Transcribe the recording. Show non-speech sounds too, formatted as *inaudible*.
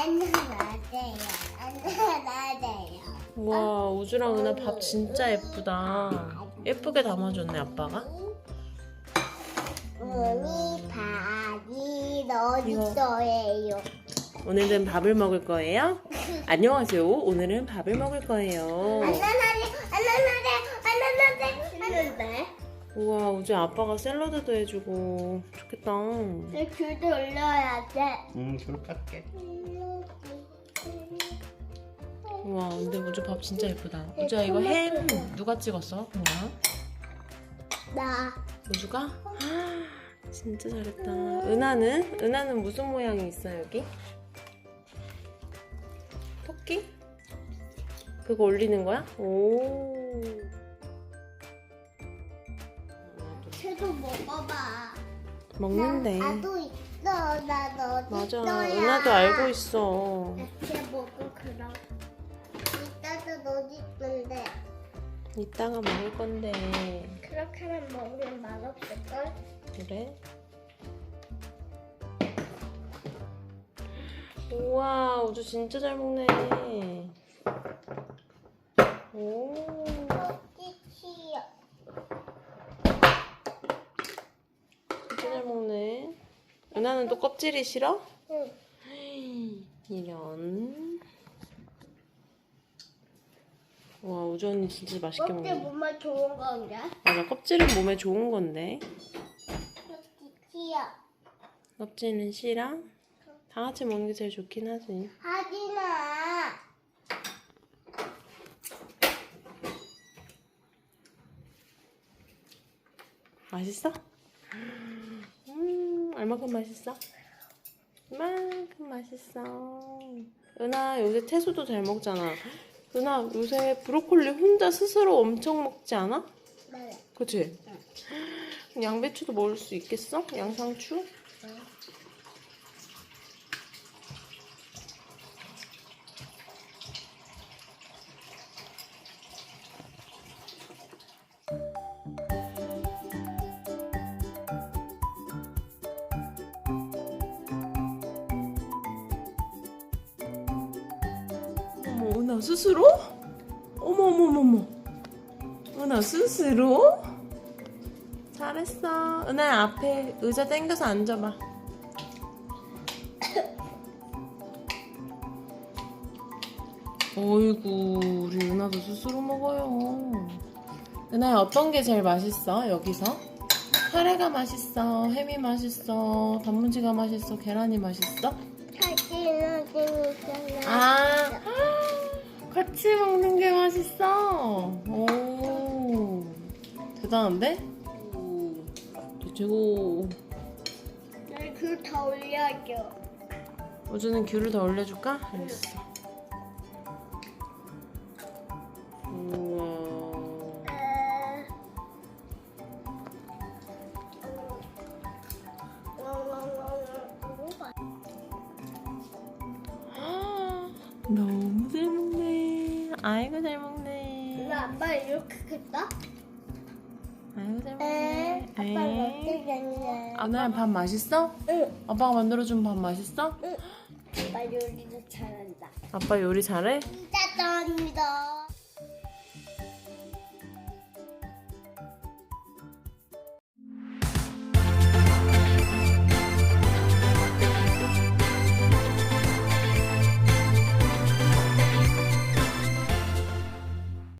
안녕하세요. 안녕하세요. 와 우주랑 은하 밥 진짜 예쁘다. 예쁘게 담아줬네 아빠가. 우리 밥이 어디 이거. 있어요? 오늘은 밥을 먹을 거예요. 안녕하세요. 오늘은 밥을 먹을 거예요. 안녕하세요. 안녕하세 우와 우주 아빠가 샐러드도 해주고 좋겠다. 내 귤도 올려야 돼. 응, 줄 깎게. 우와 근데 우주 밥 진짜 예쁘다. 우주야 이거 햄 누가 찍었어? 뭐야? 나 우주가? 아, 진짜 잘했다. 은하는? 은하는 무슨 모양이 있어 여기? 토끼? 그거 올리는 거야? 오. 채도 먹어봐. 먹는데. 나도 있어. 나도 맞아. 있어야. 은하도 알고 있어. 이렇게 먹고 그럼. 이따도 어디 있는데. 이따가 먹을 건데. 그렇게만 먹으면 맛없을걸? 그래? 우와, 우주 진짜 잘 먹네. 오. 토끼치요. 진짜 잘 먹네. 은하는 또 껍질이 싫어? 응. *gasps* 이런. 와, 우주 언니 진짜 맛있게 껍질 먹네. 몸에 좋은 건데? 맞아, 껍질은 몸에 좋은 건데. 토끼치요. 껍질은 싫어? 다 같이 먹는 게 제일 좋긴 하지. 하지마. 맛있어? 음, 얼마큼 맛있어? 이만큼 맛있어. 은하 요새 태수도 잘 먹잖아. 은하 요새 브로콜리 혼자 스스로 엄청 먹지 않아? 네. 그치? 양배추도 먹을 수 있겠어? 양상추? 어 은하 스스로? 어머, 어머, 어머, 어머. 은하 스스로? 잘했어. 은하 앞에 의자 당겨서 앉아봐. 어이구, 우리 은하도 스스로 먹어요. 은하야, 어떤 게 제일 맛있어, 여기서? 카레가 맛있어, 햄이 맛있어, 단무지가 맛있어, 계란이 맛있어? 사진은 재밌잖아. 아, 같이 먹는 게 맛있어. 오, 대단한데? 오, 최고. 날귤다 올려줘. 우주는 귤을 더 올려줄까? 알겠어. 아이고 잘 먹네. 나 아빠 이렇게 했다? 아이고 잘 에, 먹네. 아빠 에이. 어떻게 했냐? 아나야 밥 맛있어? 응, 아빠가 만들어준 밥 맛있어? 응. 아빠 요리도 잘한다. 아빠 요리 잘해? 진짜 잘합니다.